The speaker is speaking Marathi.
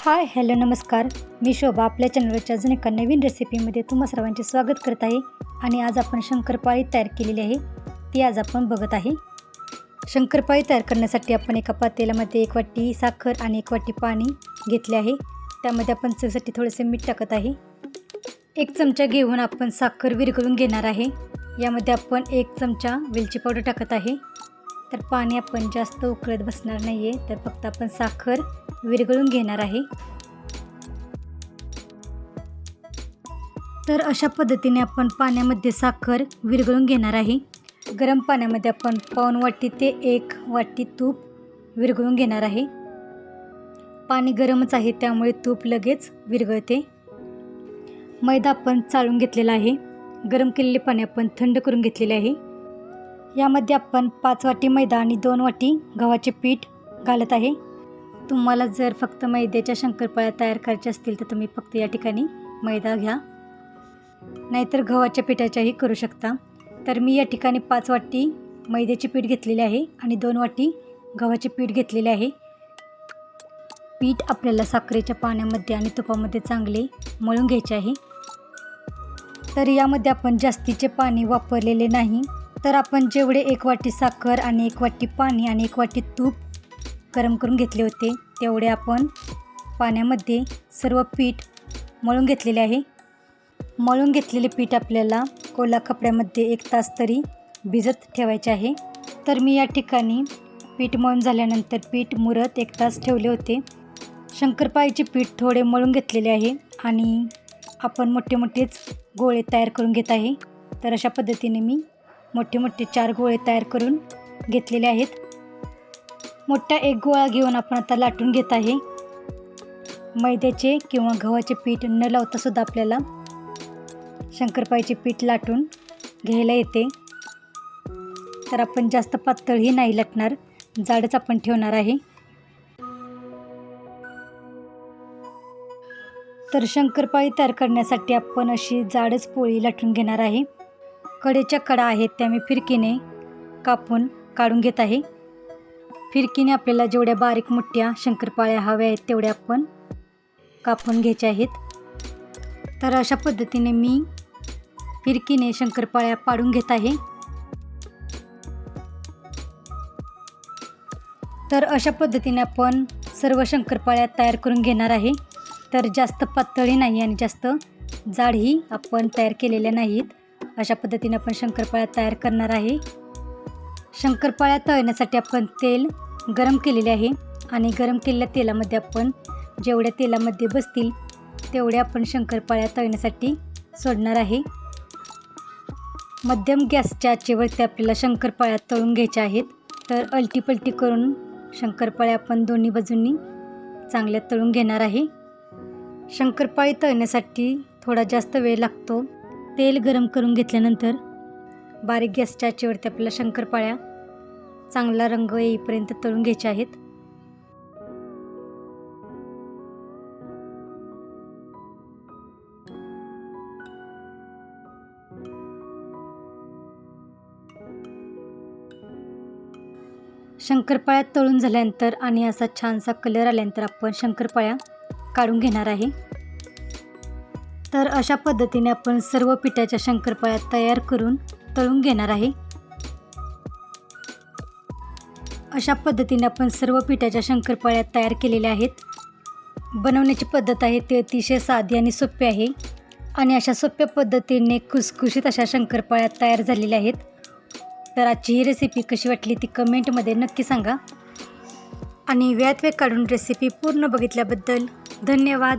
हाय हॅलो नमस्कार. मी शोभा आपल्या चॅनलवरच्या अजून एका नवीन रेसिपीमध्ये तुम्हा सर्वांचे स्वागत करत आहे. आणि आज आपण शंकरपाळी तयार केलेली आहे. ती आज आपण बघत आहे. शंकरपाळी तयार करण्यासाठी आपण एका पातेल्यामध्ये एक वाटी साखर आणि एक वाटी पाणी घेतले आहे. त्यामध्ये आपण चवीसाठी थोडेसे मीठ टाकत आहे. एक चमचा घेऊन आपण साखर विरघळून घेणार आहे. यामध्ये आपण एक चमचा वेलची पावडर टाकत आहे. तर पाणी आपण जास्त उकळत बसणार नाही आहे तर फक्त आपण साखर विरघळून घेणार आहे. तर अशा पद्धतीने आपण पाण्यामध्ये साखर विरघळून घेणार आहे. गरम पाण्यामध्ये आपण पाऊन वाटी ते एक वाटी तूप विरघळून घेणार आहे. पाणी गरमच आहे त्यामुळे तूप लगेच विरघळते. मैदा आपण चाळून घेतलेला आहे. गरम केलेले पाणी आपण थंड करून घेतलेले आहे. यामध्ये आपण पाच वाटी मैदा आणि दोन वाटी गव्हाचे पीठ घालत आहे. तुम्हाला जर फक्त मैद्याच्या शंकरपाळ्या तयार करायच्या असतील तर तुम्ही फक्त या ठिकाणी मैदा घ्या. नाहीतर गव्हाच्या पिठाच्याही करू शकता. तर मी या ठिकाणी पाच वाटी मैद्याचे पीठ घेतलेले आहे आणि दोन वाटी गव्हाचे पीठ घेतलेले आहे. पीठ आपल्याला साखरेच्या पाण्यामध्ये आणि तुपामध्ये चांगले मळून घ्यायचे आहे. तर यामध्ये आपण जास्तीचे पाणी वापरलेले नाही. तर आपण जेवढे एक वाटी साखर आणि एक वाटी पाणी आणि एक वाटी तूप गरम करून घेतले होते. तेवढे आपण पाण्यामध्ये सर्व पीठ मळून घेतलेले आहे. मळून घेतलेले पीठ आपल्याला कोला कपड्यामध्ये एक तास तरी भिजत ठेवायचे आहे. तर मी या ठिकाणी पीठ मळून झाल्यानंतर पीठ मुरत एक तास ठेवले होते. शंकरपाळीचे पीठ थोडे मळून घेतलेले आहे आणि आपण मोठे मोठेच गोळे तयार करून घेत आहे. तर अशा पद्धतीने मी मोठे मोठे चार गोळे तयार करून घेतलेले आहेत. मोठा एक गोळा घेऊन आपण आता लाटून घेत आहे. मैद्याचे किंवा गव्हाचे पीठ न लावता सुद्धा आपल्याला शंकरपाळीचे पीठ लाटून घ्यायला येते. तर आपण जास्त पातळही नाही लाटणार जाडच आपण ठेवणार आहे. तर शंकरपाळी तयार करण्यासाठी आपण अशी जाडच पोळी लाटून घेणार आहे. कडेच्या कडा आहेत त्या मी फिरकीने कापून काढून घेत आहे. फिरकीने आपल्याला जेवढ्या बारीक मोठ्या शंकरपाळ्या हव्या आहेत तेवढ्या आपण कापून घ्यायच्या आहेत. तर अशा पद्धतीने मी फिरकीने शंकरपाळ्या पाडून घेत आहे. तर अशा पद्धतीने आपण सर्व शंकरपाळ्या तयार करून घेणार आहे. तर जास्त पातळी नाही आणि जास्त जाडही आपण तयार केलेल्या नाहीत. अशा पद्धतीने आपण शंकरपाळ्या तयार करणार आहे. शंकरपाळ्या तळण्यासाठी आपण तेल गरम केलेले आहे. आणि गरम केलेल्या तेलामध्ये आपण जेवढ्या तेलामध्ये बसतील तेवढ्या आपण शंकरपाळ्या तळण्यासाठी सोडणार आहे. मध्यम गॅसच्या आचेवरती आपल्याला शंकरपाळ्या तळून घ्यायच्या आहेत. तर अलटीपलटी करून शंकरपाळ्या आपण दोन्ही बाजूंनी चांगल्या तळून घेणार आहे. शंकरपाळी तळण्यासाठी थोडा जास्त वेळ लागतो. तेल गरम करून घेतल्यानंतर बारीक गॅसच्या आचेवरती आपल्याला शंकरपाळ्या चांगला रंग येईपर्यंत तळून घ्यायचे आहेत. शंकरपाळ्या तळून झाल्यानंतर आणि असा छानसा कलर आल्यानंतर आपण शंकरपाळ्या काढून घेणार आहे. तर अशा पद्धतीने आपण सर्व पिठाच्या शंकरपाळ्या तयार करून तळून घेणार आहे. अशा पद्धतीने आपण सर्व पिठाच्या शंकरपाळ्या तयार केलेल्या आहेत. बनवण्याची पद्धत आहे ती अतिशय साधी आणि सोपी आहे. आणि अशा सोप्या पद्धतीने खुसखुशीत अशा शंकरपाळ्या तयार झालेल्या आहेत. तर आजची ही रेसिपी कशी वाटली ती कमेंटमध्ये नक्की सांगा. आणि वेळात वेळ काढून रेसिपी पूर्ण बघितल्याबद्दल धन्यवाद.